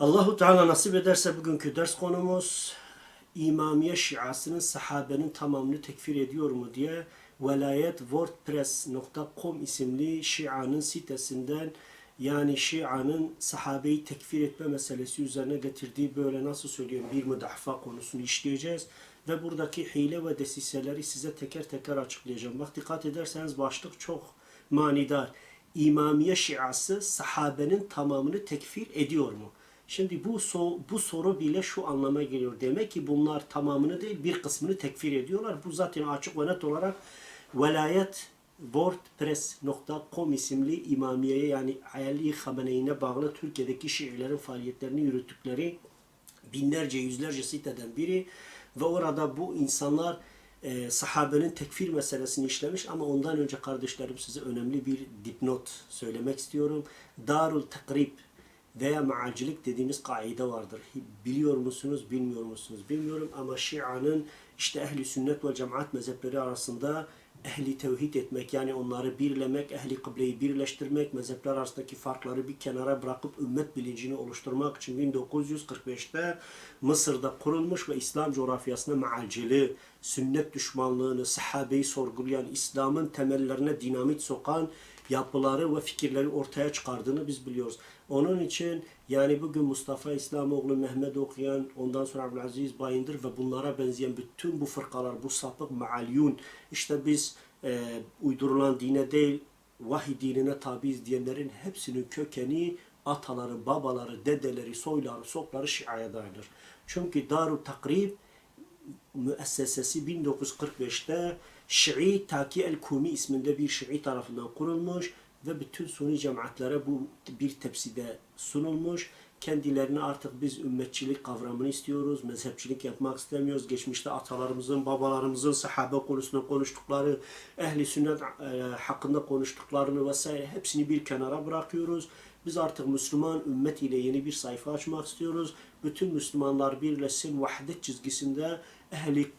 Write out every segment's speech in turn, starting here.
Allahu Teala nasip ederse bugünkü ders konumuz İmamiye Şiasının sahabenin tamamını tekfir ediyor mu diye velayet.wordpress.com isimli Şia'nın sitesinden yani Şia'nın sahabeyi tekfir etme meselesi üzerine getirdiği böyle nasıl söyleyeyim bir müdahfa konusunu işleyeceğiz. Ve buradaki hile ve desiseleri size teker teker açıklayacağım. Bak dikkat ederseniz başlık çok manidar. İmamiye Şiası sahabenin tamamını tekfir ediyor mu? Şimdi bu so bu soru bile şu anlama geliyor. Demek ki bunlar tamamını değil bir kısmını tekfir ediyorlar. Bu zaten açık ve net olarak velayet wordpress.com isimli imamiyeye yani Ali Hamene'ine bağlı Türkiye'deki Şiilerin faaliyetlerini yürüttükleri binlerce yüzlerce siteden biri ve orada bu insanlar e, sahabenin tekfir meselesini işlemiş ama ondan önce kardeşlerim size önemli bir dipnot söylemek istiyorum. Darul Takrib maalcilik dediğimiz kaide vardır. Biliyor musunuz, bilmiyor musunuz bilmiyorum ama Şia'nın işte ehli sünnet ve cemaat mezhepleri arasında ehli tevhid etmek yani onları birlemek, ehli kıbleyi birleştirmek, mezhepler arasındaki farkları bir kenara bırakıp ümmet bilincini oluşturmak için 1945'te Mısır'da kurulmuş ve İslam coğrafyasına maalciliği, sünnet düşmanlığını, sahabeyi sorgulayan, İslam'ın temellerine dinamit sokan yapıları ve fikirleri ortaya çıkardığını biz biliyoruz. Onun için yani bugün Mustafa İslamoğlu, Mehmet Okuyan, ondan sonra Abdülaziz Bayındır ve bunlara benzeyen bütün bu fırkalar, bu sapık maalyun, işte biz e, uydurulan dine değil, vahiy dinine tabiiz diyenlerin hepsinin kökeni ataları, babaları, dedeleri, soyları, sopları Şia'ya dayanır. Çünkü Darul Takrib müessesesi 1945'te Şii Taki el-Kumi isminde bir Şii tarafından kurulmuş ve bütün Suni cemaatlere bu bir tepside sunulmuş. Kendilerini artık biz ümmetçilik kavramını istiyoruz, mezhepçilik yapmak istemiyoruz. Geçmişte atalarımızın, babalarımızın sahabe konusunda konuştukları, ehli sünnet e, hakkında konuştuklarını vesaire hepsini bir kenara bırakıyoruz. Biz artık Müslüman ümmet ile yeni bir sayfa açmak istiyoruz. Bütün Müslümanlar birleşsin, vahdet çizgisinde ehli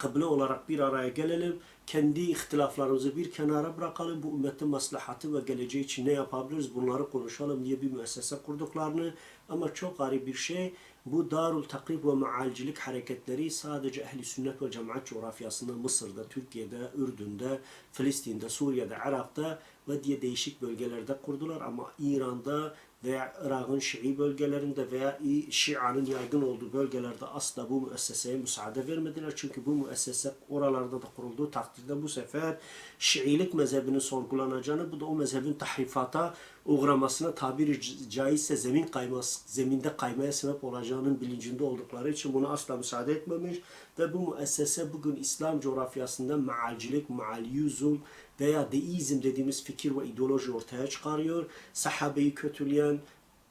kıble olarak bir araya gelelim. Kendi ihtilaflarımızı bir kenara bırakalım. Bu ümmetin maslahatı ve geleceği için ne yapabiliriz bunları konuşalım diye bir müessese kurduklarını ama çok garip bir şey bu Darul Takrib ve Maalcilik hareketleri sadece ehli sünnet ve cemaat coğrafyasında Mısır'da, Türkiye'de, Ürdün'de, Filistin'de, Suriye'de, Irak'ta ve diye değişik bölgelerde kurdular ama İran'da veya Irak'ın Şii bölgelerinde veya Şia'nın yaygın olduğu bölgelerde asla bu müesseseye müsaade vermediler. Çünkü bu müessese oralarda da kurulduğu takdirde bu sefer Şiilik mezhebinin sorgulanacağını, bu da o mezhebin tahrifata uğramasına tabiri caizse zemin kayması, zeminde kaymaya sebep olacağının bilincinde oldukları için buna asla müsaade etmemiş ve bu müessese bugün İslam coğrafyasında maalcilik, maalyuzul veya deizm dediğimiz fikir ve ideoloji ortaya çıkarıyor. Sahabeyi kötüleyen,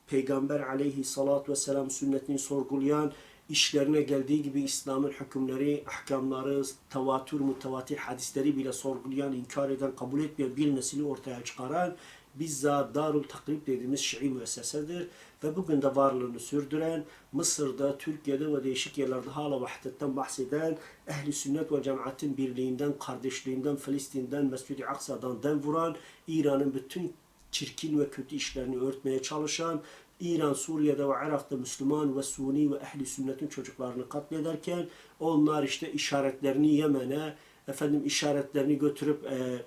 Peygamber aleyhissalatü vesselam sünnetini sorgulayan, işlerine geldiği gibi İslam'ın hükümleri, ahkamları, tevatür, mutevatir hadisleri bile sorgulayan, inkar eden, kabul etmeyen bir nesili ortaya çıkaran bizzat Darul Takrib dediğimiz Şii müessesedir ve bugün de varlığını sürdüren Mısır'da, Türkiye'de ve değişik yerlerde hala vahdetten bahseden ehli sünnet ve cemaatin birliğinden, kardeşliğinden, Filistin'den, Mescid-i Aksa'dan den vuran İran'ın bütün çirkin ve kötü işlerini örtmeye çalışan İran, Suriye'de ve Irak'ta Müslüman ve Suni ve ehli sünnetin çocuklarını katlederken onlar işte işaretlerini Yemen'e, efendim işaretlerini götürüp e,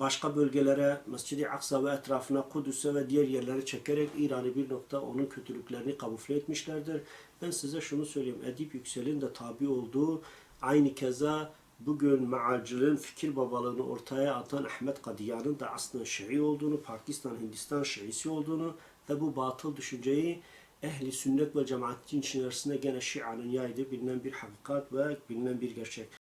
başka bölgelere, Mescid-i Aksa ve etrafına, Kudüs'e ve diğer yerlere çekerek İran'ı bir nokta onun kötülüklerini kamufle etmişlerdir. Ben size şunu söyleyeyim. Edip Yüksel'in de tabi olduğu aynı keza bugün mealciliğin fikir babalığını ortaya atan Ahmet Kadiyan'ın da aslında Şii olduğunu, Pakistan, Hindistan Şiisi olduğunu ve bu batıl düşünceyi ehli sünnet ve cemaatin içerisinde gene Şia'nın yaydığı bilinen bir hakikat ve bilinen bir gerçek.